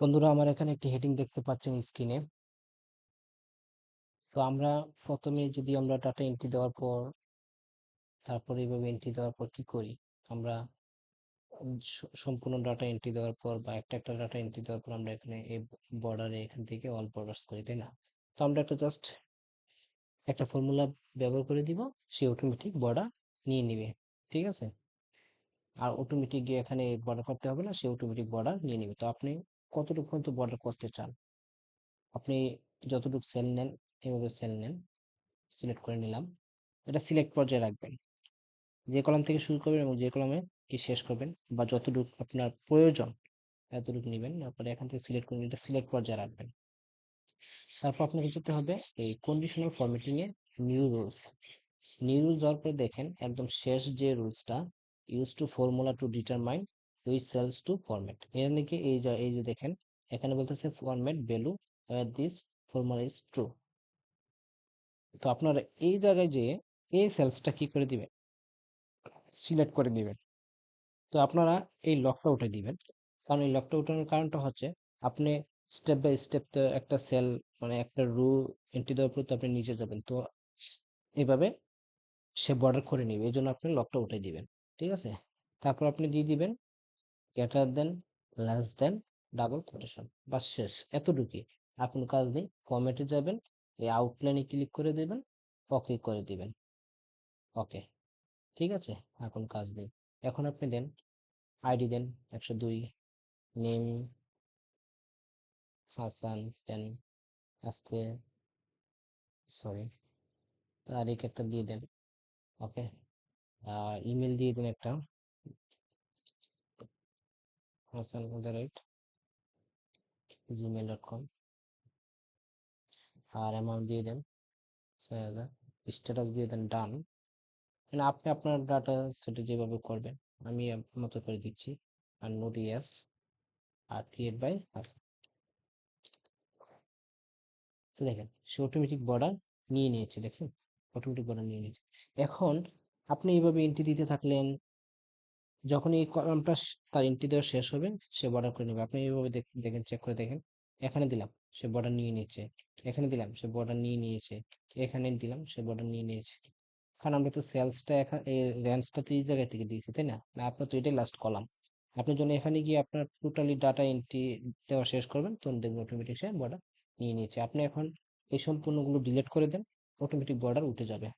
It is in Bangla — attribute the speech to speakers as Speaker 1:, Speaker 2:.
Speaker 1: বন্ধুরা, আমার এখানে একটি হেডিং দেখতে পাচ্ছেন স্ক্রিনে তো আমরা প্রথমে যদি আমরা ডাটা এন্ট্রি দেওয়ার পর, তারপরে এইভাবে এন্ট্রি দেওয়ার পর কি করি? আমরা সম্পূর্ণ ডাটা এন্ট্রি দেওয়ার পর বা একটা একটা ডাটা এন্ট্রি দেওয়ার পর আমরা এখানে এই বর্ডারে এখান থেকে অল বর্ডার্স করি, তাই না? তো আমরা একটা জাস্ট একটা ফর্মুলা ব্যবহার করে দিব, সে অটোমেটিক বর্ডার নিয়ে নেবে, ঠিক আছে? আর অটোমেটিক গিয়ে এখানে বর্ডার করতে হবে না, সে অটোমেটিক বর্ডার নিয়ে নেবে। তো আপনি কতটুকু পর্যন্ত বর্ডার করতে চান? আপনি যতটুকু সেল নেন, এভাবে সেল নেন, সিলেক্ট করে নিলাম। এটা সিলেক্ট পর্যায়ে রাখবেন। যে কলাম থেকে শুরু করবেন এবং যে কলামে কি শেষ করবেন বা যতটুকু আপনার প্রয়োজন, এতটুকু নেবেন তারপরে এখান থেকে সিলেক্ট করে এটা সিলেক্ট পর্যায়ে রাখবেন। তারপর আপনাকে যেতে হবে এই কন্ডিশনাল ফরম্যাটিং এ নিউ রুলস নিউ রুলস যাওয়ার পরে দেখেন, একদম শেষ যে রুলসটা use to formula to determine which cells to format এর নাকি এই যে এই যে দেখেন, এখানে বলতেছে format value this formula is true তো আপনারা এই জায়গায় যে এই সেলসটা কি করে দিবেন? সিলেক্ট করে দিবেন। তো আপনারা এই লকটা উঠে দিবেন। কারণ এই লকটা উঠানোর কারণটা হচ্ছে, আপনি স্টেপ বাই স্টেপ তো একটা সেল মানে একটা রু এন্ট্রি দেওয়ার পর তো আপনি নিচে যাবেন। তো এইভাবে সে বর্ডার করে নিবে। এই জন্য আপনি লকটা উঠে দিবেন। ঠিক আছে? তারপর আপনি দিয়ে দিবেন greater than less than double quotation বা শেষ। এতটুকুই। আর কোনো কাজ নেই ফরম্যাটে যাবেন, এই আউটলাইনে ক্লিক করে দেবেন ওকে করে দিবেন। ওকে ঠিক আছে? এখন কাজ নেই। এখন আপনি দেন আইডি দেন, একশো দুই নেম হাসান দেন আজকে সরি তারিখ একটা দিয়ে দেন ওকে ইমেল দিয়ে দিন একটা। হাসান ডট কম আর অ্যামাউন্ট দিয়ে দেন স্ট্যাটাস দিয়ে দেন ডান মানে আপনি আপনার ডাটা সেটা যেভাবে করবেন, আমি মতো করে দিচ্ছি। আর নোট ইয়াস আর ক্রিয়েট বাই হাসান তো দেখেন, সে অটোমেটিক বর্ডার নিয়ে নিয়েছে, দেখছেন? অটোমেটিক বর্ডার নিয়ে নিয়েছে। এখন আপনি এইভাবে এন্ট্রি দিতে থাকলেন যখন এই কলামটা তার এন্ট্রি দেওয়া শেষ হবে, সে বর্ডার করে নেবে। আপনি এইভাবে দেখ- দেখেন চেক করে দেখেন। এখানে দিলাম, সে বর্ডার নিয়ে নিয়েছে। এখানে দিলাম, সে বর্ডার নিয়ে নিয়েছে। এখানে দিলাম, সে বর্ডার নিয়ে নিয়েছে। কারণ আমরা তো সেলসটা এখন, এই রেঞ্জটা তো এই জায়গা থেকে দিয়েছি, তাই না? না, আপনার তো এটাই লাস্ট কলাম আপনি যখন এখানে গিয়ে আপনার টোটালি ডাটা এন্ট্রি দেওয়া শেষ করবেন, তখন দেখবেন অটোমেটিক সে বর্ডার নিয়ে নিয়েছে। আপনি এখন এই সম্পূর্ণগুলো ডিলিট করে দেন অটোমেটিক বর্ডার উঠে যাবে।